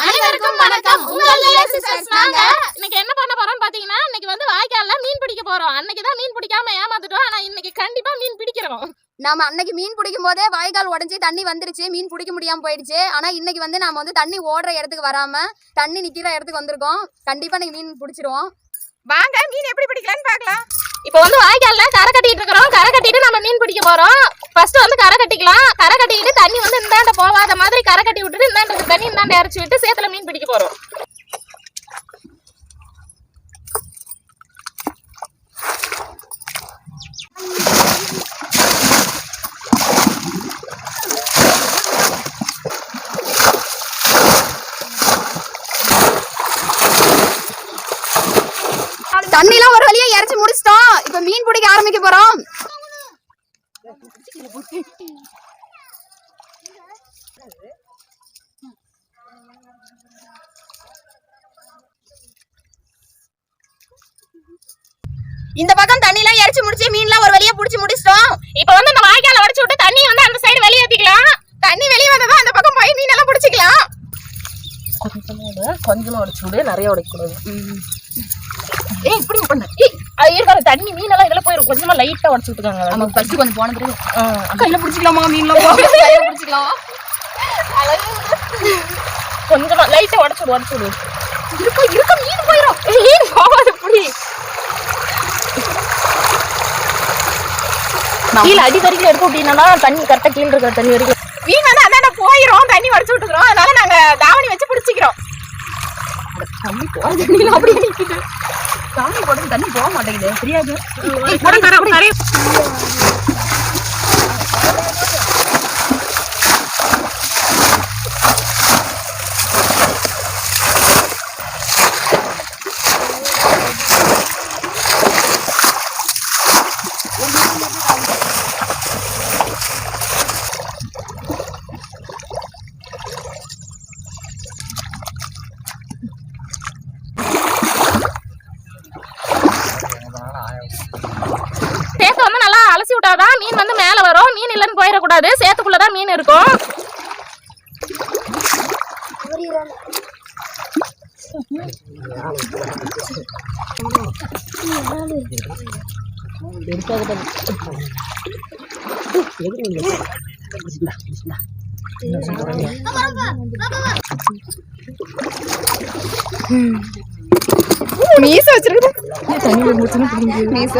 அனைவருக்கும் வணக்கம். உங்கள் இன்னைக்கு என்ன பண்ண போறோம்னு பாத்தீங்கன்னா இன்னைக்கு வந்து வாய்க்கால்ல மீன் பிடிக்க போறோம். அன்னைக்கு தான் மீன் பிடிக்காம ஏமாத்துட்டோம் ஆனா இன்னைக்கு கண்டிப்பா மீன் பிடிக்கிறோம். நாம அன்னைக்கு மீன் பிடிக்கும் போதே வாய்க்கால் உடைஞ்சு தண்ணி வந்துருச்சு. மீன் பிடிக்க முடியாம போயிடுச்சு. ஆனா இன்னைக்கு வந்து நாம வந்து தண்ணி ஓடுற இடத்துக்கு வராம தண்ணி நிக்கிற இடத்துக்கு வந்திருக்கோம். கண்டிப்பா இன்னைக்கு மீன் பிடிச்சிருவோம் வாங்க மீன் எப்படி பிடிக்கலாம்னு பார்க்கலாம். இப்போ வந்து வாய்க்கால்ல கரை கட்டிட்டு இருக்கிறோம். கரை கட்டிட்டு நம்ம மீன் பிடிக்க போறோம். ஃபர்ஸ்ட் வந்து கரை கட்டிக்கலாம். கரை கட்டிக்கிட்டு தண்ணி வந்து இந்தாண்ட போகாத மாதிரி கரை கட்டி விட்டுட்டு இந்தாண்ட தண்ணி இந்தாண்ட இறச்சி விட்டு சேத்துல மீன் பிடிக்க போறோம். தண்ணிலாம் ஒரு வழியா இறச்சி முடிச்சிட்டோம். பிடிக்க ஆரம்பிக்க போறோம். இந்த பக்கம் தண்ணிலாம் இறச்சி முடிச்சு மீன்லாம் ஒரு வழியா புடிச்சு முடிச்சிட்டோம். இப்போ வந்து இந்த வாய்க்கால உடைச்சு விட்டு தண்ணி வந்து அந்த சைடு வெளியேற்றிக்கலாம் தண்ணி வெளியே வந்ததா அந்த பக்கம் போய் மீன் எல்லாம் பிடிச்சிக்கலாம். கொஞ்சமா கொஞ்சமா உடைச்சு விடு. நிறைய உடைக்கூடாது ஏய் இப்படி பண்ணு ஏய் அது இருக்கிற தண்ணி மீனெல்லாம் இதுல போயிடும் கொஞ்சமா லைட்டா உடைச்சு விட்டுக்காங்க நமக்கு ஃபர்ஸ்ட் கொஞ்சம் போன பிறகு. கையில பிடிச்சிக்கலாமா மீன்லாம்? கையில பிடிச்சிக்கலாம். கொஞ்சமா லைட்டா உடைச்சு விடு உடைச்சு விடு. இருக்க இருக்க மீன் போயிடும் மீன் போகாது இப்படி கீழே அடி வரைக்கும் எடுத்து விட்டீங்கன்னா தண்ணி கரெக்டா கீழே இருக்கிற தண்ணி வரைக்கும். மீன் வந்து அந்தாண்ட போயிரும். தண்ணி வடிச்சு விட்டுக்கிறோம். அதனால நாங்க தாவணி வச்சு பிடிச்சிக்கிறோம். தண்ணி போகாத தண்ணியில அப்படியே நிக்குது. தாவணி போட்டு தண்ணி போக மாட்டேங்குது. தெரியாது சேத்து வந்து நல்லா அலசி விட்டாதான் மீன் வந்து மேல வரும் மீன் இல்லைன்னு போயிடக்கூடாது. சேத்துக்குள்ளதான் மீன் இருக்கும். மீச வச்சிருக்கு மீச.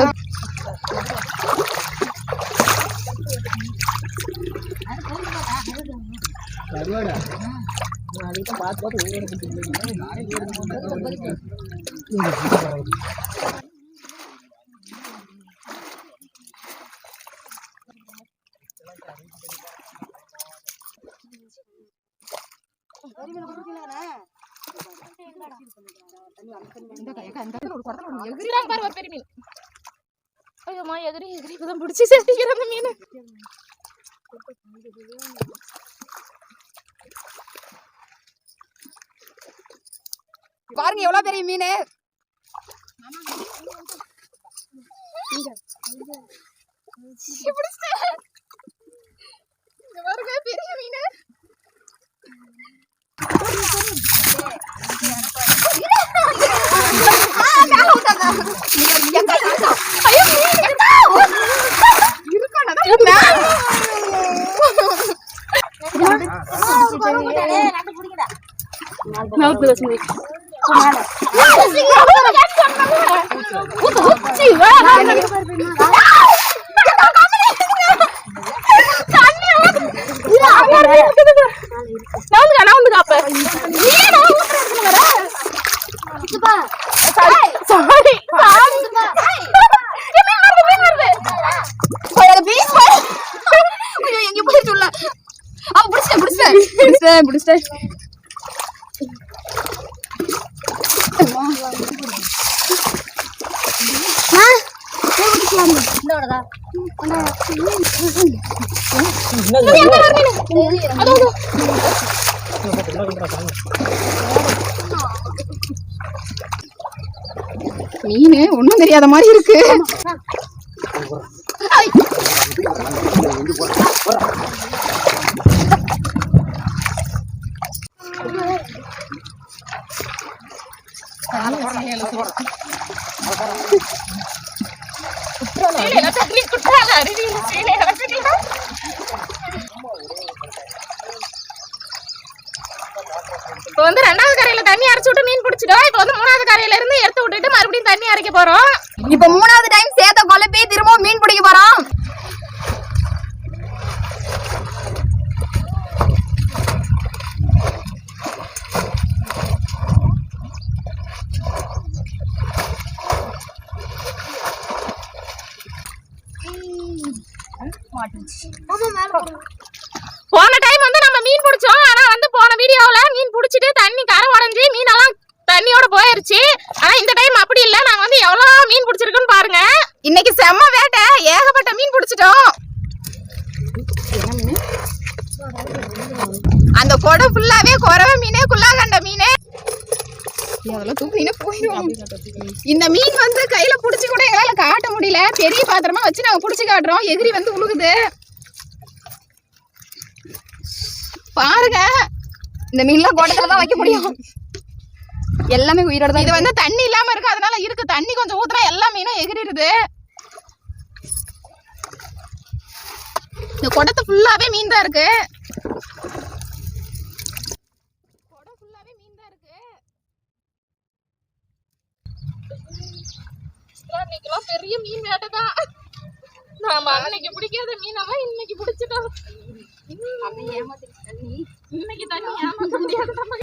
எதிராங்க பாரு ஒரு பெரிய மீன் ஐயோமா எதிரி எதிரி. இப்பதான் பிடிச்சி சேர்த்திக்கிறேன் அந்த மீன். பாருங்க எவ்வளவு பெரிய மீன். பெரிய மீன் எங்க பிடிச்சிட்டேன் பிடிச்சிட்டேன் பிடிச்சிட்டேன் மீன் ஒண்ணும் தெரியாத மாதிரி இருக்கு. தண்ணி குட்டால இப்போ வந்து ரெண்டாவது கரையில தண்ணி அரைச்சு விட்டு மீன் பிடிச்சிடும் இப்போ வந்து மூணாவது கரையில இருந்து எடுத்து விட்டுட்டு மறுபடியும் தண்ணி அரைக்க போறோம் இப்போ மூணாவது டைம் சேத்த குழப்பி திரும்பவும் மீன் பிடிக்க போறோம் போன டைம் வந்து நம்ம மீன் பிடிச்சோம். ஆனா வந்து போன வீடியோல மீன் பிடிச்சிட்டு தண்ணி கரை உடஞ்சி மீனெல்லாம் தண்ணியோட போயிருச்சு. ஆனா இந்த டைம் அப்படி இல்ல. நாங்க வந்து எவ்வளவு மீன் பிடிச்சிருக்குன்னு பாருங்க. இன்னைக்கு செம்ம வேட்டை. ஏகப்பட்ட மீன் பிடிச்சிட்டோம். அந்த குடம் ஃபுல்லாவே குறவை மீனே குல்லாகண்ட மீனே. அதெல்லாம் தூக்கினே போயிடும் இந்த மீன் வந்து கையில புடிச்சு கூட எங்களால காட்ட முடியல. பெரிய பாத்திரமா வச்சு நாங்க புடிச்சு காட்டுறோம். எதிரி வந்து உழுகுது. பாருங்க. இந்த மீன்லாம் குடத்துல தான் வைக்க முடியும். எல்லாமே உயிரோட தான் இது வந்து தண்ணி இல்லாம இருக்கு அதனால இருக்கு. தண்ணி கொஞ்சம் ஊத்துனா எல்லா மீனும் எகிரிடுது. இந்த குடத்து ஃபுல்லாவே மீன் தான் இருக்கு. பெரிய மீன் வேட்டை தான் நாம அன்னைக்கு பிடிக்காத மீனெல்லாம் இன்னைக்கு பிடிச்சிட்டோம். ani nakita niya magamdihan ta mag